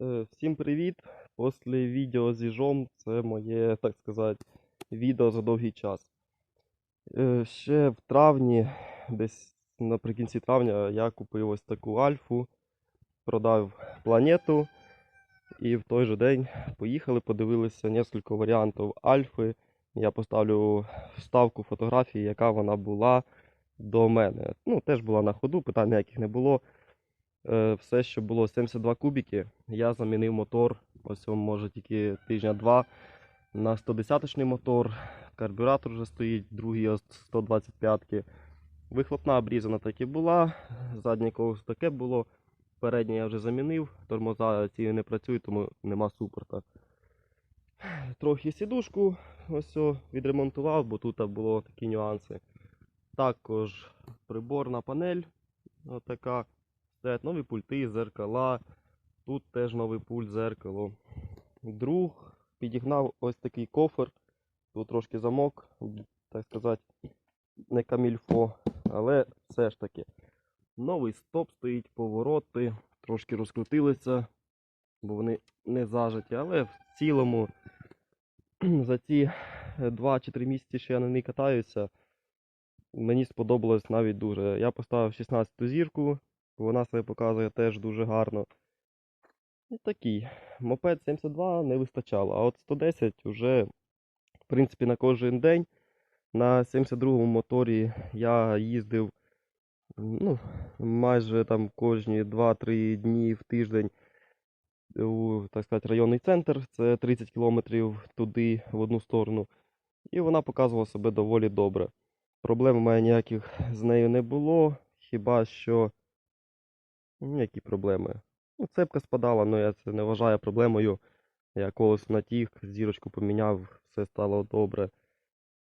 Е, Всім привіт! Після відео з їжом це моє, так сказати, відео за довгий час. Е, Ще в травні, десь наприкінці травня, я купив ось таку альфу, продав планету. І в той же день поїхали, подивилися кілька варіантів альфи. Я поставлю вставку фотографії, яка вона була до мене. Ну, теж була на ходу, питань ніяких не було. Е, Все, що було 72 кубики, я замінив мотор. Ось може тільки тижня-два на 110-ний мотор. Карбюратор вже стоїть, другий 125-ки. Вихлопна обрізана так і була, заднє колесо таке було. Переднє я вже замінив, тормоза ці не працюють, тому нема супорта. Трохи сідушку ось відремонтував, бо тут було такі нюанси. Також приборна панель, отака. Стоять нові пульти, зеркала. Тут теж новий пульт, зеркало. Друг підігнав ось такий кофер. Тут трошки замок, так сказати, не камільфо, але все ж таки. Новий стоп стоїть, повороти, трошки розкрутилися, бо вони не зажаті, але в цілому за ці 2 чи 3 місяці, що я на ній катаюся, мені сподобалось навіть дуже. Я поставив 16 зірку, вона себе показує теж дуже гарно. І такий. Мопед 72 не вистачало, а от 110 вже, в принципі, на кожен день. На 72-му моторі я їздив ну, майже там кожні 2-3 дні в тиждень у, так сказати, районний центр. Це 30 кілометрів туди, в одну сторону. І вона показувала себе доволі добре. Проблем у мене ніяких з нею не було. Хіба що. Ну, Які проблеми? Ну, цепка спадала, але я це не вважаю проблемою. Я колесо натіг, зірочку поміняв, все стало добре.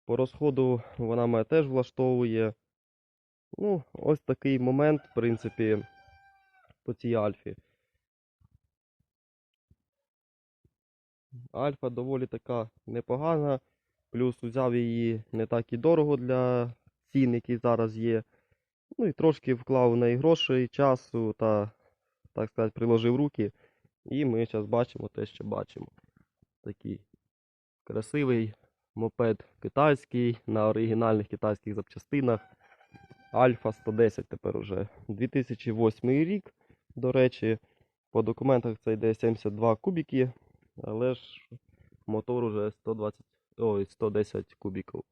По розходу вона мене теж влаштовує. Ну, ось такий момент, в принципі, по цій альфі. Альфа доволі така непогана. Плюс взяв її не так і дорого для цін, які зараз є. Ну і трошки вклав в неї часу та, так сказати, приложив руки. І ми зараз бачимо те, що бачимо. Такий красивий мопед китайський на оригінальних китайських запчастинах. Альфа 110 тепер уже. 2008 рік, до речі, по документах це йде 72 кубики, але ж мотор уже 120, ой, 110 кубиків.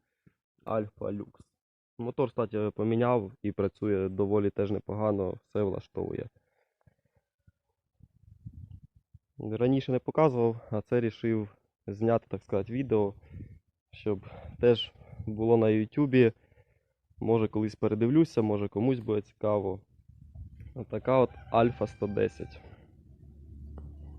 Альфа люкс. Мотор, кстати, поміняв і працює доволі теж непогано, все влаштовує. Раніше не показував, а це рішив зняти, так сказати, відео, щоб теж було на Ютубі. Може колись передивлюся, може комусь буде цікаво. Отака от Альфа 110.